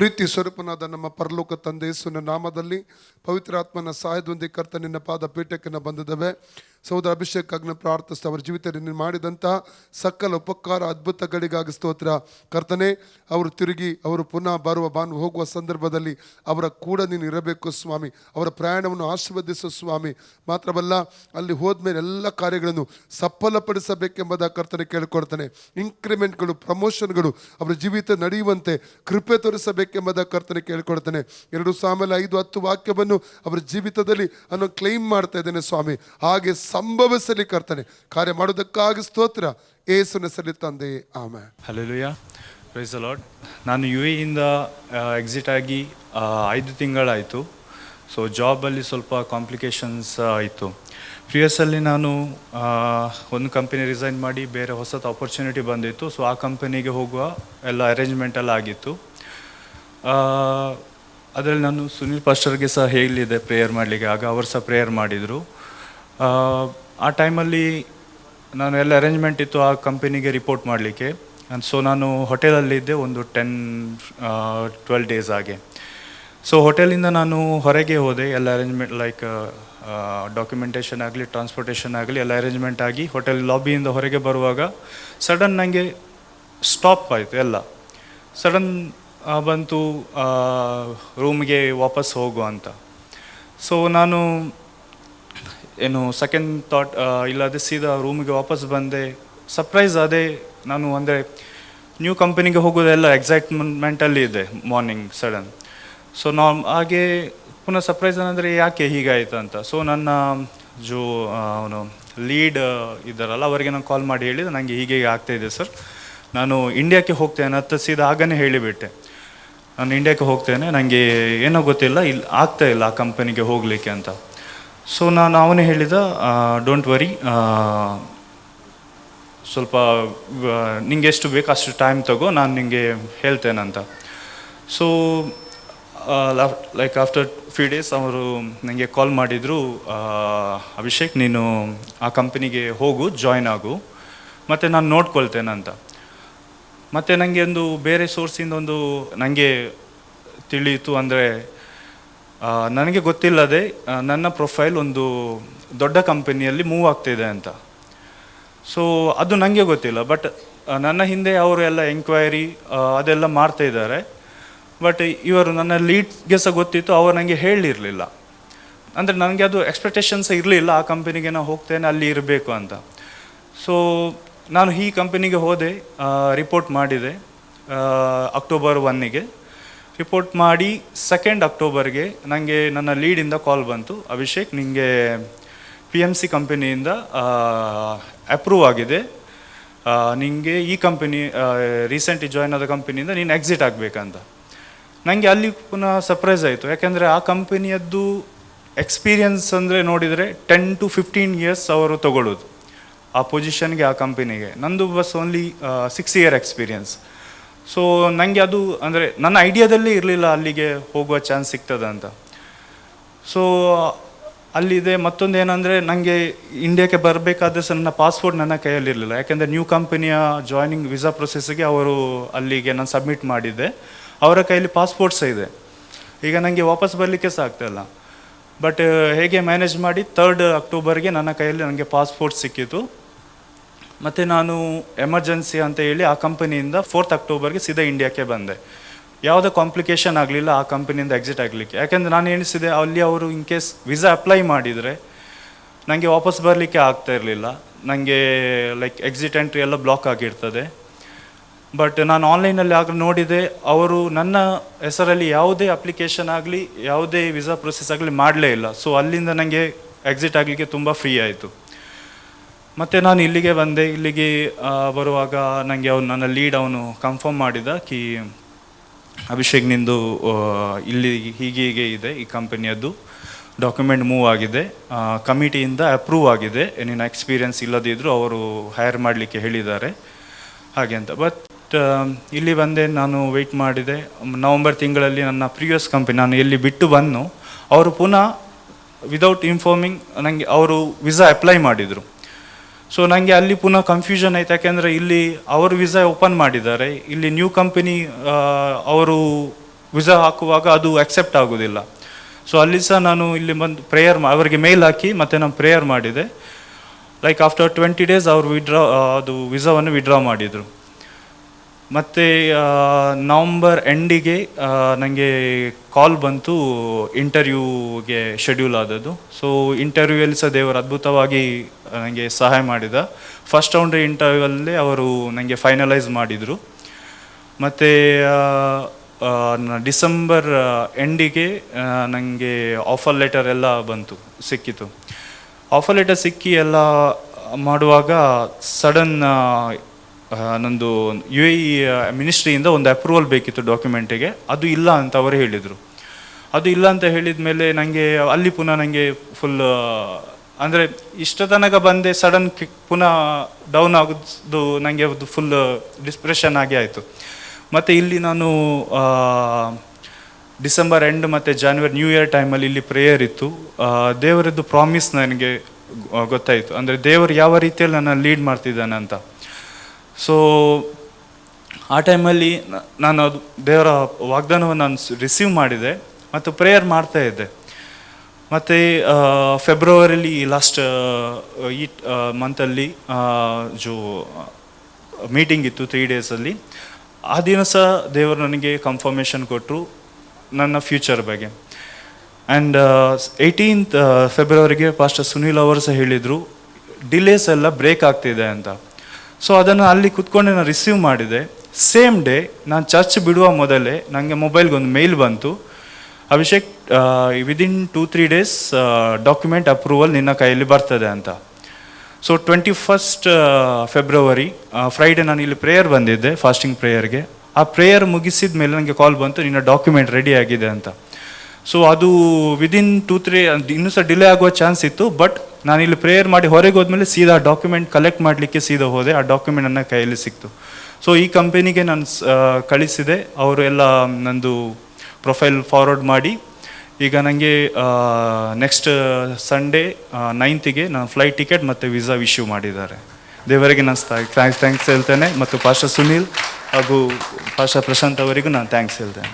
ಪ್ರೀತಿ ಸ್ವರೂಪನಾದ ನಮ್ಮ ಪರಲೋಕ ತಂದೆ ಯೇಸುವಿನ ನಾಮದಲ್ಲಿ ಪವಿತ್ರಾತ್ಮನ ಸಹಾಯದೊಂದಿಗೆ ಕರ್ತ ನಿನ್ನ ಪಾದ ಪೀಠಕ್ಕೆ ಬಂದಿದ್ದೇವೆ. ಸಹೋದರ ಅಭಿಷೇಕಾಗ್ನ ಪ್ರಾರ್ಥಿಸ್ತಾ ಅವರ ಜೀವಿತದಲ್ಲಿ ನೀನು ಮಾಡಿದಂಥ ಸಕಲ ಉಪಕಾರ, ಅದ್ಭುತಗಳಿಗಾಗಿ ಸ್ತೋತ್ರ. ಕರ್ತನೆ, ಅವರು ತಿರುಗಿ, ಅವರು ಪುನಃ ಬರುವ ಬಾನು ಹೋಗುವ ಸಂದರ್ಭದಲ್ಲಿ ಅವರ ಕೂಡ ನೀನು ಇರಬೇಕು ಸ್ವಾಮಿ. ಅವರ ಪ್ರಯಾಣವನ್ನು ಆಶೀರ್ವದಿಸು ಸ್ವಾಮಿ. ಮಾತ್ರವಲ್ಲ, ಅಲ್ಲಿ ಹೋದ್ಮೇಲೆ ಎಲ್ಲ ಕಾರ್ಯಗಳನ್ನು ಸಫಲಪಡಿಸಬೇಕೆಂಬುದ ಕರ್ತನೆ ಕೇಳಿಕೊಡ್ತಾನೆ ಇನ್ಕ್ರಿಮೆಂಟ್ಗಳು ಪ್ರಮೋಷನ್ಗಳು ಅವರ ಜೀವಿತ ನಡೆಯುವಂತೆ ಕೃಪೆ ತೋರಿಸಬೇಕೆಂಬುದ ಕರ್ತನೆ ಕೇಳಿಕೊಡ್ತಾನೆ ಎರಡು ಸಾಮೇಲೆ ಐದು ಹತ್ತು ವಾಕ್ಯವನ್ನು ಅವರ ಜೀವಿತದಲ್ಲಿ ಅನ್ನೋ ಕ್ಲೈಮ್ ಮಾಡ್ತಾ ಇದ್ದೇನೆ ಸ್ವಾಮಿ. ಹಾಗೆ ಸಂಭವಿಸಲಿ ಕರ್ತನೆ. ಕಾರ್ಯ ಮಾಡೋದಕ್ಕಾಗಿ ಸ್ತೋತ್ರ. ಏಸು ನೆಸಲಿ ತಂದೆ. ಆಮೆ ಹಲಲುಯ ಪ್ರೈಸ್ ಅಲಾಟ್ ನಾನು ಯು ಎಯಿಂದ ಎಕ್ಸಿಟ್ ಆಗಿ ಐದು ತಿಂಗಳಾಯಿತು. ಸೊ ಜಾಬಲ್ಲಿ ಸ್ವಲ್ಪ ಕಾಂಪ್ಲಿಕೇಶನ್ಸ್ ಆಯಿತು ಅಲ್ಲಿ ನಾನು ಒಂದು ಕಂಪನಿ ರಿಸೈನ್ ಮಾಡಿ ಬೇರೆ ಹೊಸದು ಆಪರ್ಚುನಿಟಿ ಬಂದಿತ್ತು. ಸೊ ಆ ಕಂಪನಿಗೆ ಹೋಗುವ ಎಲ್ಲ ಅರೇಂಜ್ಮೆಂಟ್ ಎಲ್ಲ ಆಗಿತ್ತು. ಅದರಲ್ಲಿ ನಾನು ಸುನಿಲ್ ಪಾಸ್ಟರ್ಗೆ ಸಹ ಹೇಳಿದೆ ಪ್ರೇಯರ್ ಮಾಡಲಿಕ್ಕೆ. ಆಗ ಅವರು ಸಹ ಪ್ರೇಯರ್ ಮಾಡಿದರು. ಆ ಟೈಮಲ್ಲಿ ನಾನು ಎಲ್ಲ ಅರೇಂಜ್ಮೆಂಟ್ ಇತ್ತು ಆ ಕಂಪನಿಗೆ ರಿಪೋರ್ಟ್ ಮಾಡಲಿಕ್ಕೆ. ಸೊ ನಾನು ಹೋಟೆಲಲ್ಲಿದ್ದೆ ಒಂದು ಟೆನ್ ಟ್ವೆಲ್ ಡೇಸ್ ಹಾಗೆ. ಸೊ ಹೋಟೆಲಿಂದ ನಾನು ಹೊರಗೆ ಹೋದೆ. ಎಲ್ಲ ಅರೇಂಜ್ಮೆಂಟ್ ಲೈಕ್ ಡಾಕ್ಯುಮೆಂಟೇಷನ್ ಆಗಲಿ ಟ್ರಾನ್ಸ್ಪೋರ್ಟೇಷನ್ ಆಗಲಿ, ಎಲ್ಲ ಅರೇಂಜ್ಮೆಂಟ್ ಆಗಿ ಹೋಟೆಲ್ ಲಾಬಿಯಿಂದ ಹೊರಗೆ ಬರುವಾಗ ಸಡನ್ ನನಗೆ ಸ್ಟಾಪ್ ಆಯಿತು ಎಲ್ಲ. ಸಡನ್ ಬಂತು ರೂಮ್ಗೆ ವಾಪಸ್ ಹೋಗು ಅಂತ. ಸೊ ನಾನು ಏನು ಸೆಕೆಂಡ್ ಥಾಟ್ ಇಲ್ಲದೆ ಸೀದಾ ರೂಮಿಗೆ ವಾಪಸ್ ಬಂದೆ. ಸರ್ಪ್ರೈಸ್ ಅದೇ ನಾನು ಅಂದರೆ ನ್ಯೂ ಕಂಪನಿಗೆ ಹೋಗೋದೆಲ್ಲ ಎಕ್ಸೈಟ್ಮೆಂಟಲ್ಲಿ ಇದೆ ಮಾರ್ನಿಂಗ್ ಸಡನ್ ಸೊ ನಾ ಹಾಗೆ ಪುನಃ ಸರ್ಪ್ರೈಸ್ ಅಂದರೆ ಯಾಕೆ ಹೀಗಾಯಿತು ಅಂತ. ಸೊ ನನ್ನ ಜೋ ಅವನು ಲೀಡ್ ಇದ್ದಾರಲ್ಲ, ಅವರಿಗೆ ನಾನು ಕಾಲ್ ಮಾಡಿ ಹೇಳಿದೆ ನನಗೆ ಹೀಗೆ ಆಗ್ತಾ ಇದೆ ಸರ್ ನಾನು ಇಂಡಿಯಾಕ್ಕೆ ಹೋಗ್ತೇನೆ ಅಂತ ಸೀದಾ ಆಗನೇ ಹೇಳಿಬಿಟ್ಟೆ. ನಾನು ಇಂಡಿಯಾಕ್ಕೆ ಹೋಗ್ತೇನೆ ನನಗೆ ಏನೋ ಗೊತ್ತಿಲ್ಲ ಇಲ್ಲಿ ಆಗ್ತಾ ಇಲ್ಲ ಆ ಕಂಪನಿಗೆ ಹೋಗಲಿಕ್ಕೆ ಅಂತ. ಸೊ ನಾನು ಅವನೇ ಹೇಳಿದ ಡೋಂಟ್ ವರಿ ಸ್ವಲ್ಪ ನಿಂಗೆ ಎಷ್ಟು ಬೇಕು ಅಷ್ಟು ಟೈಮ್ ತಗೋ, ನಾನು ನಿಮಗೆ ಹೇಳ್ತೇನಂತ so like after few days ಅವರು ನನಗೆ ಕಾಲ್ ಮಾಡಿದರು ಅಭಿಷೇಕ್, ನೀನು ಆ ಕಂಪನಿಗೆ ಹೋಗು ಜಾಯ್ನ್ ಆಗು. ಮತ್ತು ನಾನು ನೋಡ್ಕೊಳ್ತೇನಂತ ಮತ್ತು ನನಗೆ ಒಂದು ಬೇರೆ ಸೋರ್ಸಿಂದ ಒಂದು ನನಗೆ ತಿಳಿಯಿತು ಅಂದರೆ ನನಗೆ ಗೊತ್ತಿಲ್ಲದೆ ನನ್ನ ಪ್ರೊಫೈಲ್ ಒಂದು ದೊಡ್ಡ ಕಂಪನಿಯಲ್ಲಿ ಮೂವ್ ಆಗ್ತಿದೆ ಅಂತ. ಸೊ ಅದು ನನಗೆ ಗೊತ್ತಿಲ್ಲ ಬಟ್ ನನ್ನ ಹಿಂದೆ ಅವರು ಎಲ್ಲ ಎಂಕ್ವೈರಿ ಅದೆಲ್ಲ ಮಾಡ್ತಾ ಇದ್ದಾರೆ. ಬಟ್ ಇವರು ನನ್ನ ಲೀಡ್ಗೆ ಸಹ ಗೊತ್ತಿತ್ತು, ಅವರು ನನಗೆ ಹೇಳಿರಲಿಲ್ಲ. ಅಂದರೆ ನನಗೆ ಅದು ಎಕ್ಸ್ಪೆಕ್ಟೇಷನ್ಸ್ ಇರಲಿಲ್ಲ, ಆ ಕಂಪನಿಗೆ ನಾನು ಹೋಗ್ತೇನೆ, ಅಲ್ಲಿ ಇರಬೇಕು ಅಂತ. ಸೊ ನಾನು ಈ ಕಂಪನಿಗೆ ಹೋದೆ ರಿಪೋರ್ಟ್ ಮಾಡಿದೆ ಅಕ್ಟೋಬರ್ ಒನ್ನಿಗೆ ರಿಪೋರ್ಟ್ ಮಾಡಿ ಸೆಕೆಂಡ್ ಅಕ್ಟೋಬರ್ಗೆ ನನಗೆ ನನ್ನ ಲೀಡಿಂದ ಕಾಲ್ ಬಂತು. ಅಭಿಷೇಕ್ ನಿಮಗೆ ಪಿ ಎಂ ಸಿ ಕಂಪನಿಯಿಂದ ಅಪ್ರೂವ್ ಆಗಿದೆ. ನಿಮಗೆ ಈ ಕಂಪನಿ ರೀಸೆಂಟ್ಲಿ ಜಾಯ್ನ್ ಆದ ಕಂಪನಿಯಿಂದ ನೀನು ಎಕ್ಸಿಟ್ ಆಗಬೇಕಂತ. ನನಗೆ ಅಲ್ಲಿ ಪುನಃ ಸರ್ಪ್ರೈಸ್ ಆಯಿತು. ಯಾಕೆಂದರೆ ಆ ಕಂಪನಿಯದ್ದು ಎಕ್ಸ್ಪೀರಿಯನ್ಸ್ ಅಂದರೆ ನೋಡಿದರೆ ಟೆನ್ ಟು ಫಿಫ್ಟೀನ್ ಇಯರ್ಸ್ ಅವರು ತಗೊಳ್ಳೋದು ಆ ಪೊಸಿಷನ್ಗೆ ಆ ಕಂಪನಿಗೆ ನಂದು bus only six year experience so ನನಗೆ ಅದು ಅಂದರೆ ನನ್ನ ಐಡಿಯಾದಲ್ಲೇ ಇರಲಿಲ್ಲ ಅಲ್ಲಿಗೆ ಹೋಗುವ ಚಾನ್ಸ್ ಸಿಗ್ತದೆ ಅಂತ. ಸೊ ಅಲ್ಲಿದೆ ಮತ್ತೊಂದು ಏನಂದರೆ ನನಗೆ ಇಂಡಿಯಾಕ್ಕೆ ಬರಬೇಕಾದ್ರೆ ಸಹ ನನ್ನ ಪಾಸ್ಪೋರ್ಟ್ ನನ್ನ ಕೈಯಲ್ಲಿರಲಿಲ್ಲ ಯಾಕೆಂದರೆ ನ್ಯೂ ಕಂಪನಿಯ ಜಾಯ್ನಿಂಗ್ ವಿಸಾ ಪ್ರೊಸೆಸ್ಗೆ ಅವರು ಅಲ್ಲಿಗೆ ನಾನು ಸಬ್ಮಿಟ್ ಮಾಡಿದ್ದೆ. ಅವರ ಕೈಯಲ್ಲಿ ಪಾಸ್ಪೋರ್ಟ್ ಸಹ ಇದೆ. ಈಗ ನನಗೆ ವಾಪಸ್ ಬರಲಿಕ್ಕೆ ಸಹ ಆಗ್ತಾಯಿಲ್ಲ ಬಟ್ ಹೇಗೆ ಮ್ಯಾನೇಜ್ ಮಾಡಿ ತರ್ಡ್ ಅಕ್ಟೋಬರ್ಗೆ ನನ್ನ ಕೈಯಲ್ಲಿ ನನಗೆ ಪಾಸ್ಪೋರ್ಟ್ ಸಿಕ್ಕಿತು. ಮತ್ತು ನಾನು ಎಮರ್ಜೆನ್ಸಿ ಅಂತ ಹೇಳಿ ಆ ಕಂಪನಿಯಿಂದ ಫೋರ್ತ್ ಅಕ್ಟೋಬರ್ಗೆ ಸೀದಾ ಇಂಡಿಯಾಕ್ಕೆ ಬಂದೆ. ಯಾವುದೇ ಕಾಂಪ್ಲಿಕೇಶನ್ ಆಗಲಿಲ್ಲ, ಆ ಕಂಪನಿಯಿಂದ ಎಕ್ಸಿಟ್ ಆಗಲಿಕ್ಕೆ. ಯಾಕೆಂದರೆ ನಾನು ಎಣಿಸಿದೆ, ಅಲ್ಲಿ ಅವರು ಇನ್ ಕೇಸ್ ವಿಸಾ ಅಪ್ಲೈ ಮಾಡಿದರೆ ನನಗೆ ವಾಪಸ್ ಬರಲಿಕ್ಕೆ ಆಗ್ತಾ ಇರಲಿಲ್ಲ. ನನಗೆ ಲೈಕ್ ಎಕ್ಸಿಟ್ ಎಂಟ್ರಿ ಎಲ್ಲ ಬ್ಲಾಕ್ ಆಗಿರ್ತದೆ. ಬಟ್ ನಾನು ಆನ್ಲೈನಲ್ಲಿ ಆಗ ನೋಡಿದೆ, ಅವರು ನನ್ನ ಹೆಸರಲ್ಲಿ ಯಾವುದೇ ಅಪ್ಲಿಕೇಶನ್ ಆಗಲಿ, ಯಾವುದೇ ವಿಸಾ ಪ್ರೊಸೆಸ್ ಆಗಲಿ ಮಾಡಲೇ ಇಲ್ಲ. ಸೊ ಅಲ್ಲಿಂದ ನನಗೆ ಎಕ್ಸಿಟ್ ಆಗಲಿಕ್ಕೆ ತುಂಬ ಫ್ರೀ ಆಯಿತು. ಮತ್ತು ನಾನು ಇಲ್ಲಿಗೆ ಬಂದೆ. ಇಲ್ಲಿಗೆ ಬರುವಾಗ ನನಗೆ ಅವನು, ನನ್ನ ಲೀಡ್ ಅವನು ಕನ್ಫರ್ಮ್ ಮಾಡಿದ ಕಿ ಅಭಿಷೇಕ್ ನಿಂದು ಇಲ್ಲಿ ಹೀಗೆ ಹೀಗೆ ಇದೆ ಈ ಕಂಪನಿಯದ್ದು ಡಾಕ್ಯುಮೆಂಟ್ ಮೂವ್ ಆಗಿದೆ. ಕಮಿಟಿಯಿಂದ ಅಪ್ರೂವ್ ಆಗಿದೆ. ನಿನ್ನ ಎಕ್ಸ್ಪೀರಿಯನ್ಸ್ ಇಲ್ಲದಿದ್ದರೂ ಅವರು ಹೈರ್ ಮಾಡಲಿಕ್ಕೆ ಹೇಳಿದ್ದಾರೆ. ಹಾಗೆ ಅಂತ. ಬಟ್ ಇಲ್ಲಿ ಬಂದೆ, ನಾನು ವೆಯ್ಟ್ ಮಾಡಿದೆ. ನವಂಬರ್ ತಿಂಗಳಲ್ಲಿ ನನ್ನ ಪ್ರಿವಿಯಸ್ ಕಂಪನಿ ನಾನು ಎಲ್ಲಿ ಬಿಟ್ಟು ಬಂದು ಅವರು ಪುನಃ ವಿದೌಟ್ ಇನ್ಫಾರ್ಮಿಂಗ್ ನನಗೆ ಅವರು ವಿಸಾ ಅಪ್ಲೈ ಮಾಡಿದರು. ಸೊ ನನಗೆ ಅಲ್ಲಿ ಪುನಃ ಕನ್ಫ್ಯೂಷನ್ ಆಯ್ತು. ಯಾಕೆಂದರೆ ಇಲ್ಲಿ ಅವರು ವಿಸಾ ಓಪನ್ ಮಾಡಿದ್ದಾರೆ. ಇಲ್ಲಿ ನ್ಯೂ ಕಂಪನಿ ಅವರು ವಿಸಾ ಹಾಕುವಾಗ ಅದು ಅಕ್ಸೆಪ್ಟ್ ಆಗೋದಿಲ್ಲ. ಸೊ ಅಲ್ಲಿ ಸಹ ನಾನು ಇಲ್ಲಿ ಬಂದು ಪ್ರೇಯರ್ ಅವರಿಗೆ ಮೇಲ್ ಹಾಕಿ ಮತ್ತೆ ನಾನು ಪ್ರೇಯರ್ ಮಾಡಿದೆ. ಲೈಕ್ ಆಫ್ಟರ್ ಟ್ವೆಂಟಿ ಡೇಸ್ ಅವರು ವಿಡ್ರಾ ಅದು ವಿಸಾವನ್ನು ವಿಡ್ರಾ ಮಾಡಿದರು. ಮತ್ತು ನವಂಬರ್ ಎಂಡಿಗೆ ನನಗೆ ಕಾಲ್ ಬಂತು ಇಂಟರ್ವ್ಯೂಗೆ ಶೆಡ್ಯೂಲ್ ಆದದ್ದು. ಸೊ ಇಂಟರ್ವ್ಯೂಯಲ್ಲಿ ಸಹ ದೇವರು ಅದ್ಭುತವಾಗಿ ನನಗೆ ಸಹಾಯ ಮಾಡಿದ. ಫಸ್ಟ್ ರೌಂಡ್ ಇಂಟರ್ವ್ಯೂವಲ್ಲಿ ಅವರು ನನಗೆ ಫೈನಲೈಸ್ ಮಾಡಿದರು. ಮತ್ತು ಡಿಸೆಂಬರ್ ಎಂಡಿಗೆ ನನಗೆ ಆಫರ್ ಲೆಟರ್ ಎಲ್ಲ ಬಂತು, ಸಿಕ್ಕಿತು. ಆಫರ್ ಲೆಟರ್ ಸಿಕ್ಕಿ ಎಲ್ಲ ಮಾಡುವಾಗ ಸಡನ್ ನಂದು ಯು ಎ ಮಿನಿಸ್ಟ್ರಿಯಿಂದ ಒಂದು ಅಪ್ರೂವಲ್ ಬೇಕಿತ್ತು ಡಾಕ್ಯುಮೆಂಟಿಗೆ ಅದು ಇಲ್ಲ ಅಂತ ಅವರು ಹೇಳಿದರು. ಅದು ಇಲ್ಲ ಅಂತ ಹೇಳಿದ ಮೇಲೆ ನನಗೆ ಅಲ್ಲಿ ಪುನಃ ನನಗೆ ಫುಲ್ ಅಂದರೆ ಇಷ್ಟ ತನಕ ಬಂದೆ ಸಡನ್ ಪುನಃ ಡೌನ್ ಆಗೋದು ನನಗೆ ಅದು ಫುಲ್ ಡಿಸ್ಪ್ರೆಷನ್ ಆಗಿ ಆಯಿತು. ಮತ್ತು ಇಲ್ಲಿ ನಾನು ಡಿಸೆಂಬರ್ ಎಂಡ್ ಮತ್ತು ಜಾನ್ವರಿ ನ್ಯೂ ಇಯರ್ ಟೈಮಲ್ಲಿ ಇಲ್ಲಿ ಪ್ರೇಯರ್ ಇತ್ತು. ದೇವರದ್ದು ಪ್ರಾಮಿಸ್ ನನಗೆ ಗೊತ್ತಾಯಿತು. ಅಂದರೆ ದೇವರು ಯಾವ ರೀತಿಯಲ್ಲಿ ನನ್ನ ಲೀಡ್ ಮಾಡ್ತಿದ್ದಾನೆ ಅಂತ. ಸೊ ಆ ಟೈಮಲ್ಲಿ ನಾನು ಅದು ದೇವರ ವಾಗ್ದಾನವನ್ನು ನಾನು ರಿಸೀವ್ ಮಾಡಿದೆ. ಮತ್ತು ಪ್ರೇಯರ್ ಮಾಡ್ತಾ ಇದ್ದೆ. ಮತ್ತು ಫೆಬ್ರವರಿಲಿ ಲಾಸ್ಟ್ ಈ ಮಂತಲ್ಲಿ ಜೋ ಮೀಟಿಂಗ್ ಇತ್ತು ತ್ರೀ ಡೇಸಲ್ಲಿ ಆ ದಿನ ಸಹ ದೇವರು ನನಗೆ ಕನ್ಫರ್ಮೇಷನ್ ಕೊಟ್ಟರು ನನ್ನ ಫ್ಯೂಚರ್ ಬಗ್ಗೆ. ಆ್ಯಂಡ್ ಏಯ್ಟೀನ್ತ್ ಫೆಬ್ರವರಿಗೆ ಪಾಸ್ಟರ್ ಸುನೀಲ್ ಅವರು ಸಹ ಹೇಳಿದರು ಡಿಲೇಸ್ ಎಲ್ಲ ಬ್ರೇಕ್ ಆಗ್ತಿದೆ ಅಂತ. ಸೊ ಅದನ್ನು ಅಲ್ಲಿ ಕುತ್ಕೊಂಡು ನಾನು ರಿಸೀವ್ ಮಾಡಿದೆ. ಸೇಮ್ ಡೇ ನಾನು ಚರ್ಚ್ ಬಿಡುವ ಮೊದಲೇ ನನಗೆ ಮೊಬೈಲ್ಗೆ ಒಂದು ಮೇಲ್ ಬಂತು. Abhishek within two three days document approval ನಿನ್ನ ಕೈಯಲ್ಲಿ ಬರ್ತದೆ ಅಂತ. So twenty first February Friday ನಾನು ಇಲ್ಲಿ ಪ್ರೇಯರ್ ಬಂದಿದ್ದೆ ಫಾಸ್ಟಿಂಗ್ ಪ್ರೇಯರ್ಗೆ ಆ ಪ್ರೇಯರ್ ಮುಗಿಸಿದ ಮೇಲೆ ನನಗೆ ಕಾಲ್ ಬಂತು, ನಿನ್ನ ಡಾಕ್ಯುಮೆಂಟ್ ರೆಡಿ ಆಗಿದೆ ಅಂತ. ಸೊ ಅದು ವಿದಿನ್ ಟೂ ತ್ರೀ ಇನ್ನೂ ಸಹ ಡಿಲೇ ಆಗುವ ಚಾನ್ಸ್ ಇತ್ತು ಬಟ್ ನಾನು ಇಲ್ಲಿ ಪ್ರೇಯರ್ ಮಾಡಿ ಹೊರಗೆ ಹೋದ್ಮೇಲೆ ಸೀದಾ ಡಾಕ್ಯುಮೆಂಟ್ ಕಲೆಕ್ಟ್ ಮಾಡಲಿಕ್ಕೆ ಸೀದಾ ಹೋದೆ, ಆ ಡಾಕ್ಯುಮೆಂಟ್ ನನ್ನ ಕೈಯಲ್ಲಿ ಸಿಕ್ತು. ಸೊ ಈ ಕಂಪನಿಗೆ ನಾನು ಕಳಿಸಿದೆ, ಅವರು ಎಲ್ಲ, ನಂದು ಪ್ರೊಫೈಲ್ ಫಾರ್ವರ್ಡ್ ಮಾಡಿ. ಈಗ ನನಗೆ ನೆಕ್ಸ್ಟ್ ಸಂಡೇ ನೈನ್ತಿಗೆ ನಾನು ಫ್ಲೈಟ್ ಟಿಕೆಟ್ ಮತ್ತು ವೀಸಾ ಇಶ್ಯೂ ಮಾಡಿದ್ದಾರೆ. ದೇವರಿಗೆ ನಾನು ಥ್ಯಾಂಕ್ಸ್ ಥ್ಯಾಂಕ್ಸ್ ಹೇಳ್ತೇನೆ. ಮತ್ತು ಪಾಷ ಸುನೀಲ್ ಹಾಗೂ ಪಾಷ ಪ್ರಶಾಂತ್ ಅವರಿಗೂ ನಾನು ಥ್ಯಾಂಕ್ಸ್ ಹೇಳ್ತೇನೆ.